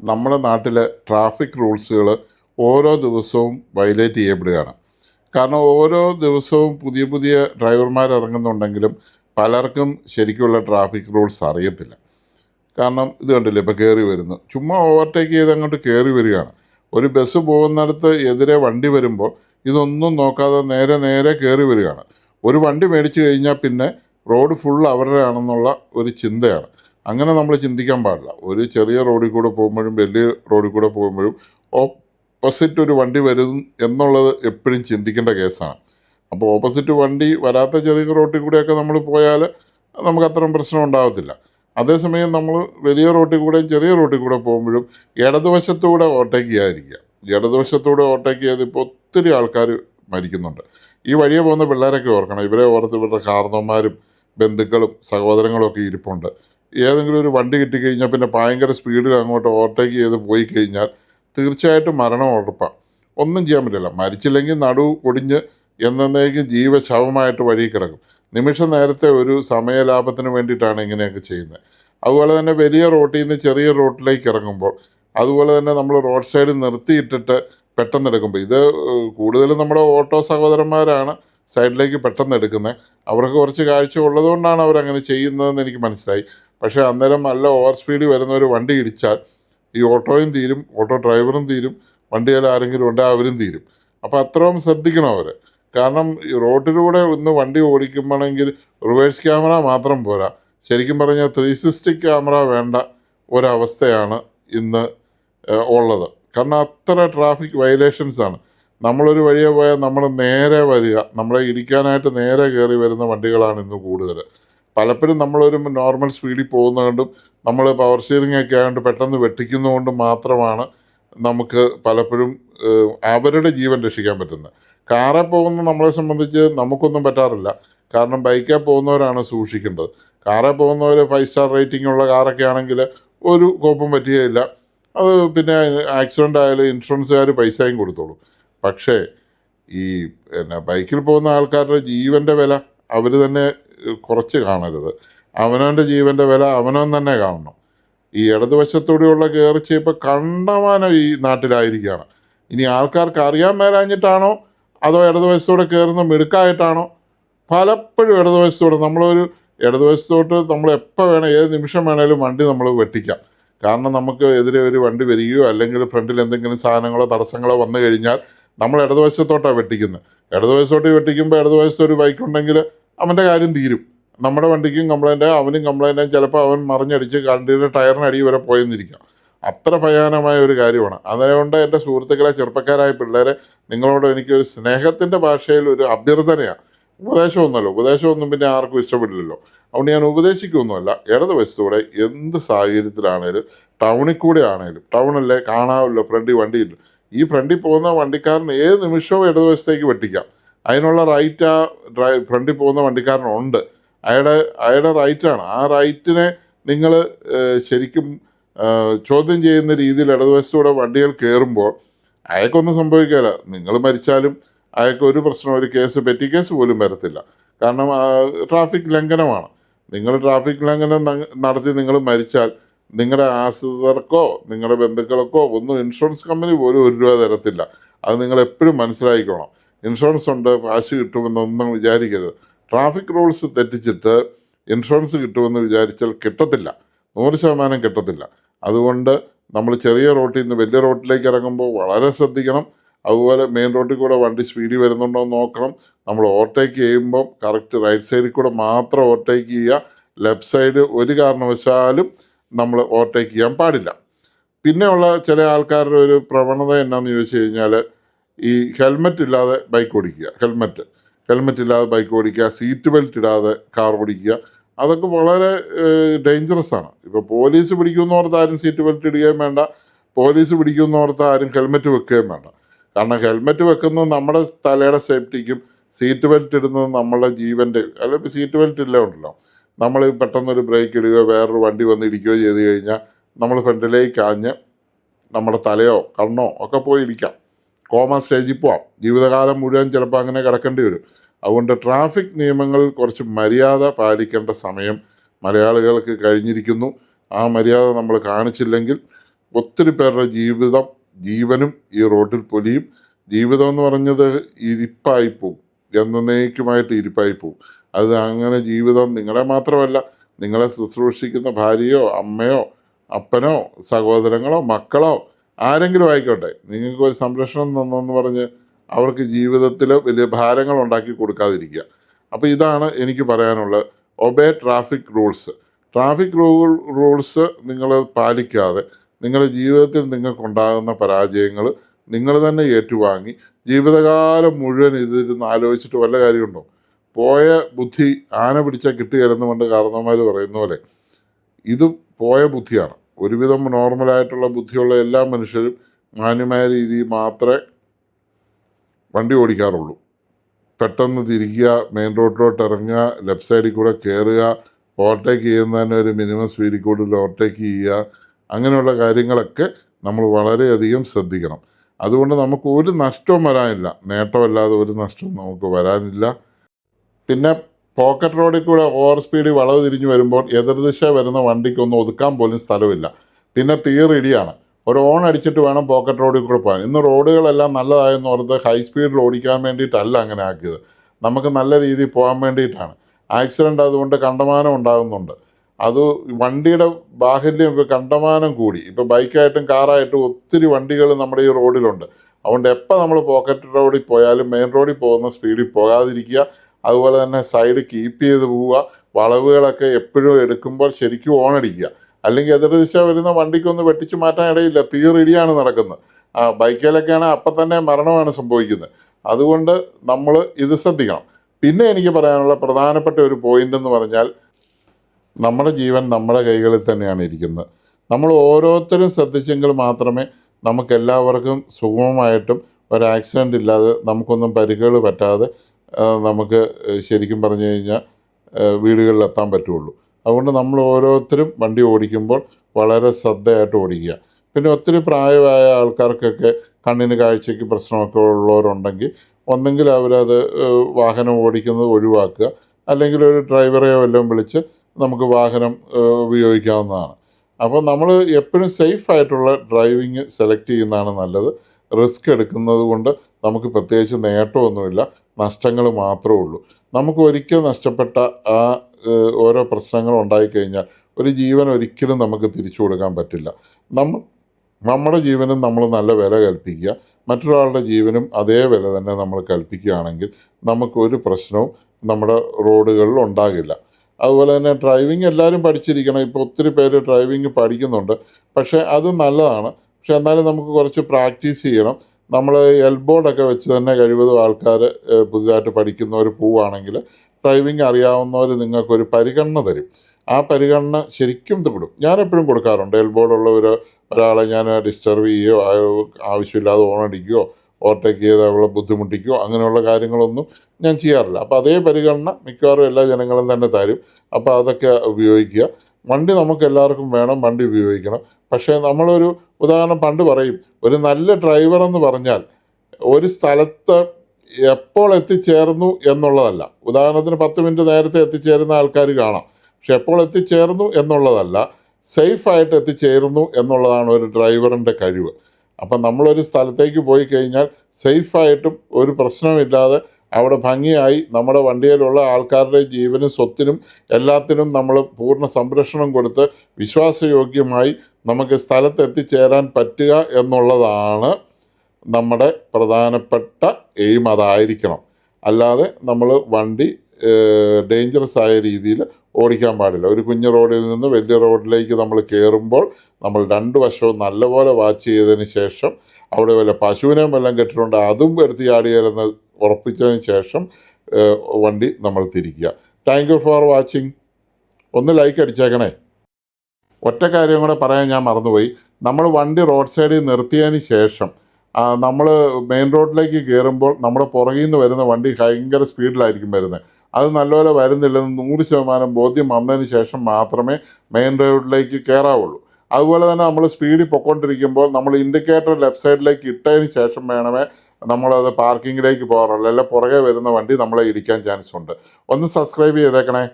നമ്മുടെ നാട്ടിലെ ട്രാഫിക് റൂൾസുകൾ ഓരോ ദിവസവും വയലേറ്റ് ചെയ്യപ്പെടുകയാണ്. കാരണം ഓരോ ദിവസവും പുതിയ പുതിയ ഡ്രൈവർമാർ ഇറങ്ങുന്നുണ്ടെങ്കിലും പലർക്കും ശരിക്കുള്ള ട്രാഫിക് റൂൾസ് അറിയത്തില്ല. കാരണം ഇത് കണ്ടില്ലേ ഇപ്പോൾ കയറി വരുന്നു. ചുമ്മാ ഓവർടേക്ക് ചെയ്ത് അങ്ങോട്ട് കയറി വരികയാണ്. ഒരു ബസ് പോകുന്നിടത്ത് എതിരെ വണ്ടി വരുമ്പോൾ ഇതൊന്നും നോക്കാതെ നേരെ നേരെ കയറി വരികയാണ്. ഒരു വണ്ടി മേടിച്ചു കഴിഞ്ഞാൽ പിന്നെ റോഡ് ഫുൾ അവരുടെ ആണെന്നുള്ള ഒരു ചിന്തയാണ്. അങ്ങനെ നമ്മൾ ചിന്തിക്കാൻ പാടില്ല. ഒരു ചെറിയ റോഡിൽ കൂടെ പോകുമ്പോഴും വലിയ റോഡിൽ കൂടെ പോകുമ്പോഴും ഓപ്പോസിറ്റ് ഒരു വണ്ടി വരും എന്നുള്ളത് എപ്പോഴും ചിന്തിക്കേണ്ട കേസാണ്. അപ്പോൾ ഓപ്പോസിറ്റ് വണ്ടി വരാത്ത ചെറിയ റോട്ടിൽ കൂടെയൊക്കെ നമ്മൾ പോയാൽ നമുക്ക് അത്രയും പ്രശ്നം ഉണ്ടാകത്തില്ല അതേസമയം നമ്മൾ വലിയ റോട്ടിൽ കൂടെയും ചെറിയ റോട്ടിൽ കൂടെ പോകുമ്പോഴും ഇടതുവശത്തൂടെ ഓവർടേക്ക് ചെയ്യാതിരിക്കുക. ഇടതുവശത്തൂടെ ഓവർടേക്ക് ചെയ്ത് ഇപ്പോൾ ഒത്തിരി ആൾക്കാർ മരിക്കുന്നുണ്ട്. ഈ വഴിയെ പോകുന്ന പിള്ളേരൊക്കെ ഓർക്കണം. ഇവരെ ഓർത്ത് ഇവരുടെ കാർന്നോന്മാരും ബന്ധുക്കളും സഹോദരങ്ങളും ഒക്കെ ഇരിപ്പുണ്ട്. ഏതെങ്കിലും ഒരു വണ്ടി കിട്ടിക്കഴിഞ്ഞാൽ പിന്നെ ഭയങ്കര സ്പീഡിൽ അങ്ങോട്ട് ഓവർടേക്ക് ചെയ്ത് പോയി കഴിഞ്ഞാൽ തീർച്ചയായിട്ടും മരണം ഉറപ്പാണ് ഒന്നും ചെയ്യാൻ പറ്റില്ല. മരിച്ചില്ലെങ്കിൽ നടു ഒടിഞ്ഞ് എന്നേക്കും ജീവശവമായിട്ട് വഴി കിടക്കും. നിമിഷ നേരത്തെ ഒരു സമയലാഭത്തിന് വേണ്ടിയിട്ടാണ് ഇങ്ങനെയൊക്കെ ചെയ്യുന്നത്. അതുപോലെ തന്നെ വലിയ റോട്ടിൽ നിന്ന് ചെറിയ റോട്ടിലേക്ക് ഇറങ്ങുമ്പോൾ അതുപോലെ തന്നെ നമ്മൾ റോഡ് സൈഡിൽ നിർത്തിയിട്ടിട്ട് പെട്ടെന്ന് എടുക്കുമ്പോൾ ഇത് കൂടുതലും നമ്മുടെ ഓട്ടോ സഹോദരന്മാരാണ് സൈഡിലേക്ക് പെട്ടെന്ന് എടുക്കുന്നത്. അവർക്ക് കുറച്ച് കാഴ്ച ഉള്ളതുകൊണ്ടാണ് അവരങ്ങനെ ചെയ്യുന്നതെന്ന് എനിക്ക് മനസ്സിലായി. പക്ഷേ അന്നേരം നല്ല ഓവർ സ്പീഡിൽ വരുന്ന ഒരു വണ്ടി ഇടിച്ചാൽ ഈ ഓട്ടോയും തീരും ഓട്ടോ ഡ്രൈവറും തീരും വണ്ടിയിൽ ആരെങ്കിലും ഉണ്ടെങ്കിൽ അവരും തീരും. അപ്പോൾ അത്രയും ശ്രദ്ധിക്കണം അവർ കാരണം റോഡിലൂടെ ഒന്ന് വണ്ടി ഓടിക്കുമ്പോഴെങ്കിൽ റിവേഴ്സ് ക്യാമറ മാത്രം പോരാ. ശരിക്കും പറഞ്ഞാൽ ത്രീ സിക്സ്റ്റി ക്യാമറ വേണ്ട ഒരവസ്ഥയാണ് ഇന്ന് ഉള്ളത്. കാരണം അത്ര ട്രാഫിക് വയലേഷൻസ് ആണ്. നമ്മളൊരു വഴിയെ പോയാൽ നമ്മൾ നേരെ വരിക നമ്മളെ ഇടിക്കാനായിട്ട് നേരെ കയറി വരുന്ന വണ്ടികളാണ് ഇന്ന് കൂടുതൽ. പലപ്പോഴും നമ്മളൊരു നോർമൽ സ്പീഡിൽ പോകുന്നതുകൊണ്ടും നമ്മൾ പവർ സ്റ്റിയറിംഗ് ഒക്കെ ആയതുകൊണ്ട് പെട്ടെന്ന് വെട്ടിക്കുന്നതുകൊണ്ട് മാത്രമാണ് നമുക്ക് പലപ്പോഴും അവരുടെ ജീവൻ രക്ഷിക്കാൻ പറ്റുന്നത്. കാറിൽ പോകുന്ന നമ്മളെ സംബന്ധിച്ച് നമുക്കൊന്നും പറ്റാറില്ല. കാരണം ബൈക്കിൽ പോകുന്നവരാണ് സൂക്ഷിക്കേണ്ടത്. കാറിൽ പോകുന്നവർ ഫൈവ് സ്റ്റാർ റേറ്റിംഗ് ഉള്ള കാറൊക്കെ ആണെങ്കിൽ ഒരു കോപ്പും പറ്റുകയില്ല. അത് പിന്നെ ആക്സിഡന്റ് ആയാലും ഇൻഷുറൻസുകാർ പൈസയും കൊടുത്തോളൂ. പക്ഷേ ഈ പിന്നെ ബൈക്കിൽ പോകുന്ന ആൾക്കാരുടെ ജീവന്റെ വില അവർ തന്നെ കുറച്ച് കാണരുത്. അവനവന്റെ ജീവന്റെ വില അവനവൻ തന്നെ കാണണം. ഈ ഇടതുവശത്തൂടെയുള്ള കയറിച്ച് ഇപ്പോൾ കണ്ടമാനം ഈ നാട്ടിലായിരിക്കുകയാണ്. ഇനി ആൾക്കാർക്ക് അറിയാൻ മേലാഞ്ഞിട്ടാണോ? അതോ ഇടതുവശത്തൂടെ കയറുന്ന മിടുക്കായിട്ടാണോ? പലപ്പോഴും ഇടതുവശത്തോടെ നമ്മളൊരു ഇടതുവശത്തോട്ട് നമ്മൾ എപ്പോൾ വേണം ഏത് നിമിഷം വേണേലും വണ്ടി നമ്മൾ വെട്ടിക്കാം. കാരണം നമുക്ക് എതിരെ ഒരു വണ്ടി വരികയോ അല്ലെങ്കിൽ ഫ്രണ്ടിൽ എന്തെങ്കിലും സാധനങ്ങളോ തടസ്സങ്ങളോ വന്നു കഴിഞ്ഞാൽ നമ്മൾ ഇടതുവശത്തോട്ടാണ് വെട്ടിക്കുന്നത്. ഇടതുവശത്തോട്ട് വെട്ടിക്കുമ്പോൾ ഇടതുവശത്ത് ഒരു ബൈക്ക് അവന്റെ കാര്യം തീരും. നമ്മുടെ വണ്ടിക്കും കംപ്ലൈന്റ് അവനും കംപ്ലൈന്റ് ചിലപ്പോൾ അവൻ മറിഞ്ഞടിച്ച് വണ്ടിയുടെ ടയറിനടി വരെ പോയെന്നിരിക്കാം. അത്ര ഭയാനമായ ഒരു കാര്യമാണ്. അതുകൊണ്ട് എന്റെ സുഹൃത്തുക്കളെ ചെറുപ്പക്കാരായ പിള്ളേരെ നിങ്ങളോട് എനിക്കൊരു സ്നേഹത്തിന്റെ ഭാഷയിൽ ഒരു അഭ്യർത്ഥനയാണ്. ഉപദേശമൊന്നുമല്ല. ഉപദേശമൊന്നും പിന്നെ ആർക്കും ഇഷ്ടപ്പെടില്ലല്ലോ. അതുകൊണ്ട് ഞാൻ ഉപദേശിക്കൊന്നുമല്ല ഇടതുവശത്തൂടെ എന്ത് സാഹചര്യത്തിലാണേലും ടൗണിൽ കൂടെ ആണേലും ടൗണല്ലേ കാണാമല്ലോ ഫ്രണ്ടിൽ വണ്ടിയില്ല. ഈ ഫ്രണ്ടിൽ പോകുന്ന വണ്ടിക്കാരൻ ഏത് നിമിഷവും ഇടതുവശത്തേക്ക് വെട്ടിക്കാം. അതിനുള്ള റൈറ്റ് ആ ഡ്രൈ ഫ്രണ്ടിൽ പോകുന്ന വണ്ടിക്കാരനുണ്ട്. അയാളുടെ അയാളുടെ റൈറ്റാണ് ആ റൈറ്റിനെ നിങ്ങൾ ശരിക്കും ചോദ്യം ചെയ്യുന്ന രീതിയിൽ ഇടതുവശത്തൂടെ വണ്ടികൾ കയറുമ്പോൾ അയാൾക്കൊന്നും സംഭവിക്കില്ല നിങ്ങൾ മരിച്ചാലും അയാൾക്ക് ഒരു പ്രശ്നം ഒരു കേസ് പെറ്റി കേസ് പോലും വരത്തില്ല. കാരണം ട്രാഫിക് ലംഘനമാണ്. നിങ്ങൾ ട്രാഫിക് ലംഘനം നടത്തി നിങ്ങൾ മരിച്ചാൽ നിങ്ങളുടെ ആശ്രിതർക്കോ നിങ്ങളുടെ ബന്ധുക്കൾക്കോ ഒന്നും ഇൻഷുറൻസ് കമ്പനി പോലും ഒരു രൂപ തരത്തില്ല. അത് നിങ്ങൾ എപ്പോഴും മനസ്സിലാക്കിക്കോണം ഇൻഷുറൻസ് ഉണ്ട് കാശ് കിട്ടുമെന്നൊന്നും വിചാരിക്കരുത്. ട്രാഫിക് റൂൾസ് തെറ്റിച്ചിട്ട് ഇൻഷുറൻസ് കിട്ടുമെന്ന് വിചാരിച്ചാൽ കിട്ടത്തില്ല. നൂറ് ശതമാനം കിട്ടത്തില്ല. അതുകൊണ്ട് നമ്മൾ ചെറിയ റോട്ടിൽ നിന്ന് വലിയ റോട്ടിലേക്ക് ഇറങ്ങുമ്പോൾ വളരെ ശ്രദ്ധിക്കണം. അതുപോലെ മെയിൻ റോട്ടിൽ കൂടെ വണ്ടി സ്പീഡിൽ വരുന്നുണ്ടോ എന്ന് നോക്കണം. നമ്മൾ ഓവർടേക്ക് ചെയ്യുമ്പോൾ കറക്റ്റ് റൈറ്റ് സൈഡിൽ കൂടെ മാത്രം ഓവർടേക്ക് ചെയ്യുക. ലെഫ്റ്റ് സൈഡ് ഒരു കാരണവശാലും നമ്മൾ ഓവർടേക്ക് ചെയ്യാൻ പാടില്ല. പിന്നെയുള്ള ചില ആൾക്കാരുടെ ഒരു പ്രവണത എന്നാന്ന് ചോദിച്ചു കഴിഞ്ഞാൽ ഈ ഹെൽമറ്റ് ഇല്ലാതെ ബൈക്ക് ഓടിക്കുക. ഹെൽമറ്റ്. ഹെൽമറ്റ് ഇല്ലാതെ ബൈക്ക് ഓടിക്കുക സീറ്റ് ബെൽറ്റ് ഇടാതെ കാർ ഓടിക്കുക. അതൊക്കെ വളരെ ഡേഞ്ചറസ് ആണ്. ഇപ്പോൾ പോലീസ് പിടിക്കുന്നോർത്ത് ആരും സീറ്റ് ബെൽറ്റ് ഇടുകയും വേണ്ട. പോലീസ് പിടിക്കുന്നോർത്ത് ആരും ഹെൽമറ്റ് വെക്കുകയും വേണ്ട. കാരണം ഹെൽമറ്റ് വെക്കുന്നത് നമ്മുടെ തലയുടെ സേഫ്റ്റിക്കും സീറ്റ് ബെൽറ്റ് ഇടുന്നത് നമ്മുടെ ജീവന്റെ അല്ലെങ്കിൽ സീറ്റ് ബെൽറ്റ് ഇല്ല ഉണ്ടല്ലോ. നമ്മൾ പെട്ടെന്നൊരു ബ്രേക്ക് ഇടുകയോ വേറൊരു വണ്ടി വന്ന് ഇടിക്കുകയോ ചെയ്ത് കഴിഞ്ഞാൽ നമ്മൾ ഫ്രണ്ടിലേക്ക് ആഞ്ഞ് നമ്മുടെ തലയോ കണ്ണോ ഒക്കെ പോയി ഇരിക്കാം കോമ സ്റ്റേജിൽ പോവാം. ജീവിതകാലം മുഴുവൻ ചിലപ്പോൾ അങ്ങനെ കിടക്കേണ്ടി വരും. അതുകൊണ്ട് ട്രാഫിക് നിയമങ്ങൾ കുറച്ച് മര്യാദ പാലിക്കേണ്ട സമയം മലയാളികൾക്ക് കഴിഞ്ഞിരിക്കുന്നു. ആ മര്യാദ നമ്മൾ കാണിച്ചില്ലെങ്കിൽ ഒത്തിരി പേരുടെ ജീവിതം ജീവനും ഈ റോഡിൽ പൊലിയും. ജീവിതം എന്ന് പറഞ്ഞത് ഇരിപ്പായി പോവും. എന്നേക്കുമായിട്ട് ഇരിപ്പായി പോവും. അത് അങ്ങനെ ജീവിതം നിങ്ങളെ മാത്രമല്ല നിങ്ങളെ ശുശ്രൂഷിക്കുന്ന ഭാര്യയോ അമ്മയോ അപ്പനോ സഹോദരങ്ങളോ മക്കളോ ആരെങ്കിലും ആയിക്കോട്ടെ. നിങ്ങൾക്ക് ഒരു സംരക്ഷണം തന്നെന്ന് പറഞ്ഞ് അവർക്ക് ജീവിതത്തിൽ വലിയ ഭാരങ്ങൾ ഉണ്ടാക്കി കൊടുക്കാതിരിക്കുക. അപ്പോൾ ഇതാണ് എനിക്ക് പറയാനുള്ളത്. Obey traffic rules. Traffic rule rules നിങ്ങൾ പാലിക്കാതെ നിങ്ങളുടെ ജീവിതത്തിൽ നിങ്ങൾക്കുണ്ടാകുന്ന പരാജയങ്ങൾ നിങ്ങൾ തന്നെ ഏറ്റുവാങ്ങി ജീവിതകാലം മുഴുവൻ ഇതിരുന്ന് ആലോചിച്ചിട്ട് വല്ല കാര്യമുണ്ടോ? പോയ ബുദ്ധി ആന പിടിച്ചാൽ കിട്ടുകയെന്ന് കൊണ്ട് കാരണവന്മാർ പറയുന്ന പോലെ. ഇത് പോയ ബുദ്ധിയാണ്. ഒരുവിധം നോർമലായിട്ടുള്ള ബുദ്ധിയുള്ള എല്ലാ മനുഷ്യരും മാന്യമായ രീതിയിൽ മാത്രമേ വണ്ടി ഓടിക്കാറുള്ളൂ. പെട്ടെന്ന് തിരിക്കുക മെയിൻ റോഡിലോട്ട് ഇറങ്ങുക ലെഫ്റ്റ് സൈഡിൽ കൂടെ കയറുക ഓവർടേക്ക് ചെയ്യുന്നതിന് ഒരു മിനിമം സ്പീഡിൽ കൂടുതൽ ഓവർടേക്ക് ചെയ്യുക അങ്ങനെയുള്ള കാര്യങ്ങളൊക്കെ നമ്മൾ വളരെയധികം ശ്രദ്ധിക്കണം. അതുകൊണ്ട് നമുക്ക് ഒരു നഷ്ടവും വരാനില്ല. നേട്ടമല്ലാതെ ഒരു നഷ്ടവും നമുക്ക് വരാനില്ല. പിന്നെ പോക്കറ്റ് റോഡിൽ കൂടെ ഓവർ സ്പീഡിൽ വളവ് തിരിഞ്ഞു വരുമ്പോൾ എതിർദിശ വരുന്ന വണ്ടിക്കൊന്നും ഒതുക്കാൻ പോലും സ്ഥലമില്ല. പിന്നെ തീറിടിയാണ് ഒരു ഓൺ അടിച്ചിട്ട് വേണം പോക്കറ്റ് റോഡിൽ കൂടെ പോകാൻ. ഇന്ന് റോഡുകളെല്ലാം നല്ലതായെന്ന് ഓർത്ത് ഹൈ സ്പീഡിൽ ഓടിക്കാൻ വേണ്ടിയിട്ടല്ല അങ്ങനെ ആക്കിയത്. നമുക്ക് നല്ല രീതിയിൽ പോകാൻ വേണ്ടിയിട്ടാണ്. ആക്സിഡന്റ് അതുകൊണ്ട് കണ്ടമാനം ഉണ്ടാകുന്നുണ്ട്. അത് വണ്ടിയുടെ ബാഹല്യം ഇപ്പോൾ കണ്ടമാനം കൂടി. ഇപ്പോൾ ബൈക്കായിട്ടും കാറായിട്ടും ഒത്തിരി വണ്ടികൾ നമ്മുടെ ഈ റോഡിലുണ്ട്. അതുകൊണ്ട് എപ്പോൾ നമ്മൾ പോക്കറ്റ് റോഡിൽ പോയാലും മെയിൻ റോഡിൽ പോകുന്ന സ്പീഡിൽ പോകാതിരിക്കുക. അതുപോലെ തന്നെ സൈഡ് കീപ്പ് ചെയ്ത് പോവുക. വളവുകളൊക്കെ എപ്പോഴും എടുക്കുമ്പോൾ ശരിക്കും ഓൺ അടിക്കുക. അല്ലെങ്കിൽ എതിർദിശ വരുന്ന വണ്ടിക്കൊന്ന് വെട്ടിച്ചു മാറ്റാൻ ഇടയില്ല. തീറിടിയാണ് നടക്കുന്നത്. ആ ബൈക്കിലൊക്കെയാണ് അപ്പം തന്നെ മരണമാണ് സംഭവിക്കുന്നത്. അതുകൊണ്ട് നമ്മൾ ഇത് ശ്രദ്ധിക്കണം. പിന്നെ എനിക്ക് പറയാനുള്ള പ്രധാനപ്പെട്ട ഒരു പോയിന്റ് എന്ന് പറഞ്ഞാൽ നമ്മുടെ ജീവൻ നമ്മുടെ കൈകളിൽ തന്നെയാണ് ഇരിക്കുന്നത്. നമ്മൾ ഓരോരുത്തരും ശ്രദ്ധിച്ചെങ്കിൽ മാത്രമേ നമുക്ക് എല്ലാവർക്കും സുഗമമായിട്ടും ഒരു ആക്സിഡന്റ് ഇല്ലാതെ നമുക്കൊന്നും പരിക്കുകൾ പറ്റാതെ നമുക്ക് ശരിക്കും പറഞ്ഞു കഴിഞ്ഞാൽ വീടുകളിൽ എത്താൻ പറ്റുള്ളൂ. അതുകൊണ്ട് നമ്മൾ ഓരോരുത്തരും വണ്ടി ഓടിക്കുമ്പോൾ വളരെ ശ്രദ്ധയായിട്ട് ഓടിക്കുക. പിന്നെ ഒത്തിരി പ്രായമായ ആൾക്കാർക്കൊക്കെ കണ്ണിന് കാഴ്ചയ്ക്ക് പ്രശ്നമൊക്കെ ഉള്ളവരുണ്ടെങ്കിൽ ഒന്നെങ്കിൽ അവരത് വാഹനം ഓടിക്കുന്നത് ഒഴിവാക്കുക. അല്ലെങ്കിൽ ഒരു ഡ്രൈവറെയോ വല്ലതും വിളിച്ച് നമുക്ക് വാഹനം ഉപയോഗിക്കാവുന്നതാണ്. അപ്പോൾ നമ്മൾ എപ്പോഴും സേഫ് ആയിട്ടുള്ള ഡ്രൈവിങ് സെലക്ട് ചെയ്യുന്നതാണ് നല്ലത്. റിസ്ക് എടുക്കുന്നത് കൊണ്ട് നമുക്ക് പ്രത്യേകിച്ച് നേട്ടമൊന്നുമില്ല. നഷ്ടങ്ങൾ മാത്രമേ ഉള്ളൂ. നമുക്ക് ഒരിക്കൽ നഷ്ടപ്പെട്ട ആ ഓരോ പ്രശ്നങ്ങൾ ഉണ്ടായിക്കഴിഞ്ഞാൽ ഒരു ജീവൻ ഒരിക്കലും നമുക്ക് തിരിച്ചു കൊടുക്കാൻ പറ്റില്ല. നമ്മൾ നമ്മുടെ ജീവനും നമ്മൾ നല്ല വില കൽപ്പിക്കുക. മറ്റൊരാളുടെ ജീവനും അതേ വില തന്നെ നമ്മൾ കൽപ്പിക്കുകയാണെങ്കിൽ നമുക്കൊരു പ്രശ്നവും നമ്മുടെ റോഡുകളിൽ ഉണ്ടാകില്ല. അതുപോലെ തന്നെ ഡ്രൈവിംഗ് എല്ലാവരും പഠിച്ചിരിക്കണം. ഇപ്പോൾ ഒത്തിരി പേര് ഡ്രൈവിംഗ് പഠിക്കുന്നുണ്ട്. പക്ഷേ അത് നല്ലതാണ്. പക്ഷേ എന്നാലും നമുക്ക് കുറച്ച് പ്രാക്ടീസ് ചെയ്യണം. നമ്മൾ എൽബോർഡൊക്കെ വെച്ച് തന്നെ കഴിവതും ആൾക്കാർ പുതുതായിട്ട് പഠിക്കുന്നവർ പോവുകയാണെങ്കിൽ ഡ്രൈവിംഗ് അറിയാവുന്നവർ നിങ്ങൾക്കൊരു പരിഗണന തരും. ആ പരിഗണന ശരിക്കും തപ്പെടും ഞാനെപ്പോഴും കൊടുക്കാറുണ്ട്. എൽബോർഡുള്ള ഒരു ഒരാളെ ഞാൻ ഡിസ്റ്റർബ് ചെയ്യുകയോ ആവശ്യമില്ലാതെ ഓണടിക്കുകയോ ഓവർടേക്ക് ചെയ്ത് അവളെ ബുദ്ധിമുട്ടിക്കുകയോ അങ്ങനെയുള്ള കാര്യങ്ങളൊന്നും ഞാൻ ചെയ്യാറില്ല. അപ്പോൾ അതേ പരിഗണന മിക്കവാറും എല്ലാ ജനങ്ങളും തന്നെ തരും. അപ്പോൾ അതൊക്കെ ഉപയോഗിക്കുക. വണ്ടി നമുക്ക് എല്ലാവർക്കും വേണം വണ്ടി ഉപയോഗിക്കണം. പക്ഷേ നമ്മളൊരു ഉദാഹരണം പണ്ട് പറയും ഒരു നല്ല ഡ്രൈവർ എന്ന് പറഞ്ഞാൽ ഒരു സ്ഥലത്ത് എപ്പോൾ എത്തിച്ചേർന്നു എന്നുള്ളതല്ല. ഉദാഹരണത്തിന് പത്ത് മിനിറ്റ് നേരത്തെ എത്തിച്ചേരുന്ന ആൾക്കാർ കാണാം. പക്ഷെ എപ്പോൾ എത്തിച്ചേർന്നു എന്നുള്ളതല്ല സേഫായിട്ട് എത്തിച്ചേരുന്നു എന്നുള്ളതാണ് ഒരു ഡ്രൈവറിന്റെ കഴിവ്. അപ്പം നമ്മളൊരു സ്ഥലത്തേക്ക് പോയി കഴിഞ്ഞാൽ സേഫായിട്ടും ഒരു പ്രശ്നമില്ലാതെ അവിടെ ഭംഗിയായി നമ്മുടെ വണ്ടിയിലുള്ള ആൾക്കാരുടെ ജീവനും സ്വത്തിനും എല്ലാത്തിനും നമ്മൾ പൂർണ സംരക്ഷണം കൊടുത്ത് വിശ്വാസയോഗ്യമായി നമുക്ക് സ്ഥലത്ത് എത്തിച്ചേരാൻ പറ്റുക എന്നുള്ളതാണ് നമ്മുടെ പ്രധാനപ്പെട്ട എയിം. അതായിരിക്കണം. അല്ലാതെ നമ്മൾ വണ്ടി ഡേഞ്ചറസ് ആയ രീതിയിൽ ഓടിക്കാൻ പാടില്ല. ഒരു കുഞ്ഞു റോഡിൽ നിന്ന് വലിയ റോഡിലേക്ക് നമ്മൾ കയറുമ്പോൾ നമ്മൾ രണ്ട് വശവും നല്ലപോലെ വാച്ച് ചെയ്തതിന് ശേഷം അവിടെ വല്ല പശുവിനെയും വല്ലതും കെട്ടിട്ടുണ്ട് അതും എടുത്ത് ചാടിയാലെന്ന് ഉറപ്പിച്ചതിന് ശേഷം വണ്ടി നമ്മൾ തിരിക്കുക. താങ്ക് യു ഫോർ വാച്ചിങ് ഒന്ന് ലൈക്ക് അടിച്ചേക്കണേ. ഒറ്റ കാര്യം കൂടെ പറയാൻ ഞാൻ മറന്നുപോയി. നമ്മൾ വണ്ടി റോഡ് സൈഡിൽ നിർത്തിയതിന് ശേഷം നമ്മൾ മെയിൻ റോഡിലേക്ക് കയറുമ്പോൾ നമ്മുടെ പുറകിൽ നിന്ന് വരുന്ന വണ്ടി ഭയങ്കര സ്പീഡിലായിരിക്കും വരുന്നത്. അത് നല്ലപോലെ വരുന്നില്ലെന്ന് നൂറ് ശതമാനം ബോധ്യം വന്നതിന് ശേഷം മാത്രമേ മെയിൻ റോഡിലേക്ക് കയറാവുള്ളൂ അതുപോലെ തന്നെ നമ്മൾ സ്പീഡിൽ പൊക്കോണ്ടിരിക്കുമ്പോൾ നമ്മൾ ഇൻഡിക്കേറ്റർ ലെഫ്റ്റ് സൈഡിലേക്ക് ഇട്ടതിന് ശേഷം വേണമേ നമ്മളത് പാർക്കിങ്ങിലേക്ക് പോകാറുള്ളൂ. അല്ല പുറകെ വരുന്ന വണ്ടി നമ്മളെ ഇടിക്കാൻ ചാൻസ് ഉണ്ട്. ഒന്ന് സബ്സ്ക്രൈബ് ചെയ്തേക്കണേ.